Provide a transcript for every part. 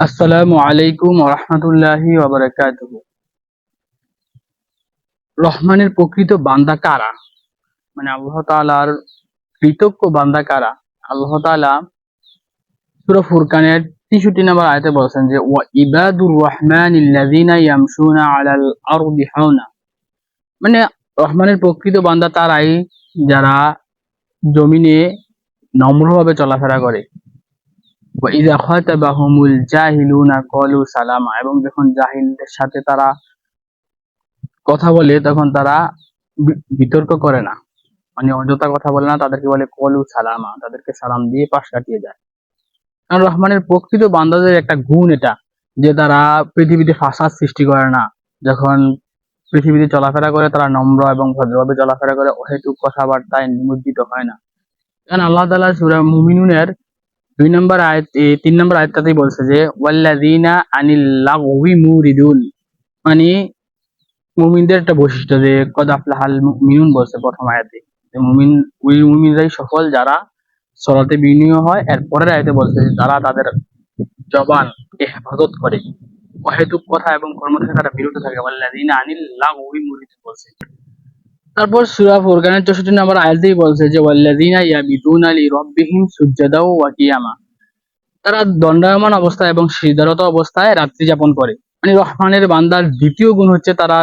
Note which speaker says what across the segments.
Speaker 1: আসসালামু আলাইকুম রহমতুল্লাহি রহমানের প্রকৃত বান্দা কারা? মানে আল্লাহ তাআলার কৃতজ্ঞ বান্দা কারা? আল্লাহ তাআলা সূরা ফুরকানের 63 নম্বর আয়তে বলেছেন যে, ওয়া ইবাদুর হাওনা। মানে রহমানের প্রকৃত বান্দা তারাই যারা জমিনে নম্রভাবে চলাফেরা করে। সালামা এবং যখন জাহিলদের সাথে তারা কথা বলে, তখন তারা বিতর্ক করে না। মানে অযথা কথা বলে না, তাদেরকে বলে কলু সালামা, তাদেরকে সালাম দিয়ে পাশ কাটিয়ে যায়। কারণ রহমানের প্রকৃত বান্দাদের একটা গুণ এটা, যে তারা পৃথিবীতে ফাসাদ সৃষ্টি করে না। যখন পৃথিবীতে চলাফেরা করে, তারা নম্র এবং ভদ্রভাবে চলাফেরা করে, অহেতুক কথাবার্তায় নিমজ্জিত হয় না। কারণ আল্লাহ তালা সূরা মুমিনুনের দুই নম্বর আয়াত তিন নম্বর আয়াতটাতেই বলছে যে, ওয়াল্লাযীনা আনিল লাগওয়ি মুরিদুন। মানে মুমিনদের একটা বৈশিষ্ট্য যে, কদ আফলাহাল মুমিনুন বলছে প্রথম আয়াতে। মুমিন, ওই মুমিনরাই সফল যারা সলাতে বিনিয়োগ হয়। এর পরের আয়াতে বলছে যে তারা তাদের জবান হেফাজত করে, অহেতুক কথা এবং কর্ম থেকে তারা বিরত থাকে। ওয়াল্লাযীনা আনিল লাগওয়ি মুরিদুন বলছে। তারপর সূরা ফুরকানের 64 নম্বর আয়াতেই বলছে যে, ওয়াল্লাযীনা ইয়াবিতুনা লিরাব্বিহিম সুজদাও ওয়া কিয়ামা। তারা দণ্ডায়মান অবস্থায় এবং সিদ্ধারত অবস্থায় রাত্রি যাপন করে। মানে রহমানের বান্দার দ্বিতীয় গুণ হচ্ছে তারা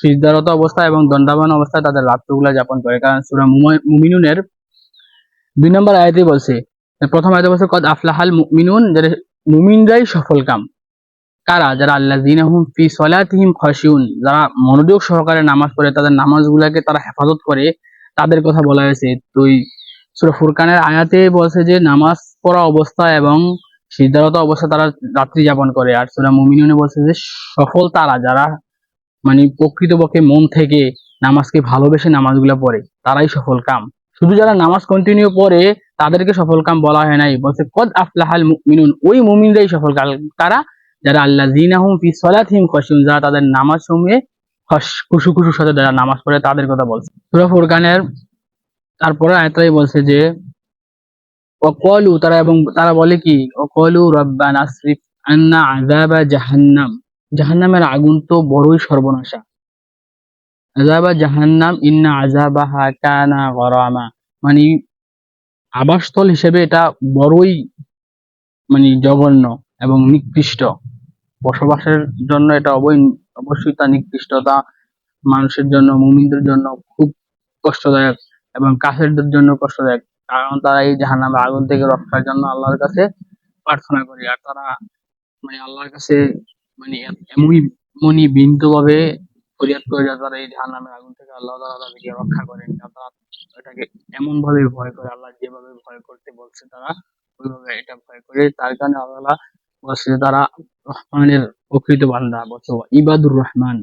Speaker 1: সিদ্ধারত অবস্থায় এবং দণ্ডায়মান অবস্থায় তাদের রাত্রিগুলা যাপন করে। কারণ সুরা মুমিনুনের দুই নম্বর আয়াতেই বলছে, প্রথম আয়াতে বলছে, কদ আফলাহাল মুমিনুন যারা মুমিনরাই সফল কাম। কারা? যারা আল্লাহ আল্লাযীনাহুম ফি সলাতিহিম খাশিউন, যারা মনোযোগ সহকারে নামাজ পড়ে, তাদের নামাজগুলোকে তারা হেফাজত করে, তাদের কথা বলা হয়েছে। তুই সূরা ফুরকানের আয়াতে বলছে যে, নামাজ পড়া অবস্থা এবং সিদ্ধারত অবস্থা তারা রাত্রি যাপন করে। আর সূরা মুমিনুনে বলছে যে, সফল তারা, যারা মানে প্রকৃতপক্ষে মন থেকে নামাজকে ভালোবেসে নামাজগুলো পড়ে, তারাই সফল কাম। শুধু যারা নামাজ কন্টিনিউ পড়ে, তাদেরকে সফল কাম বলা হয় নাই। বলছে, কদ আফলাহাল মুমিনুন ওই মুমিনরাই সফল কাল কারা? যারা আল্লাহ জিনাহুম ফি সলাতিহিম খাশিউন যারা তাদের নামাজ সমূহে খুশু খুশুর সাথে যারা নামাজ পড়ে তাদের কথা বলছে। সূরা ফুরকানের তারপরে আয়াতটাই বলছে যে ওয়াকালু তারা এবং তারা বলে কি? ওয়াকালু রাব্বানা আসরিফ আন্না আযাবা জাহান্নাম জাহান্নামের আগুন তো বড়ই সর্বনাশা। আযাবা জাহান্নাম ইন্না আযাবাহা কানা গরামা মানে আবাসস্থল হিসেবে এটা বড়ই মানে জঘন্য এবং নিকৃষ্ট। বসবাসের জন্য এটা অবৈ অবশ্যই তা নিকৃষ্টতা, মানুষের জন্য, মুমিনদের জন্য খুব কষ্টদায়ক এবং কাফেরদের জন্য কষ্টদায়ক। কারণ তারা এই জাহান্নামের আগুন থেকে রক্ষার জন্য আল্লাহর কাছে প্রার্থনা করে। আর তারা মানে আল্লাহর কাছে মানে এমনই মনি বিনীত ভাবে ফরিয়াদ করে যে তারা এই জাহান্নামের আগুন থেকে আল্লাহ তাআলা তাদেরকে রক্ষা করেন। তারা এটাকে এমন ভাবে ভয় করে, আল্লাহ যেভাবে ভয় করতে বলছে তারা, ওইভাবে এটা ভয় করে। তার কারণে আল্লাহ বলছে তারা রহমানের প্রকৃত বান্দা বলছে ইবাদুর রহমান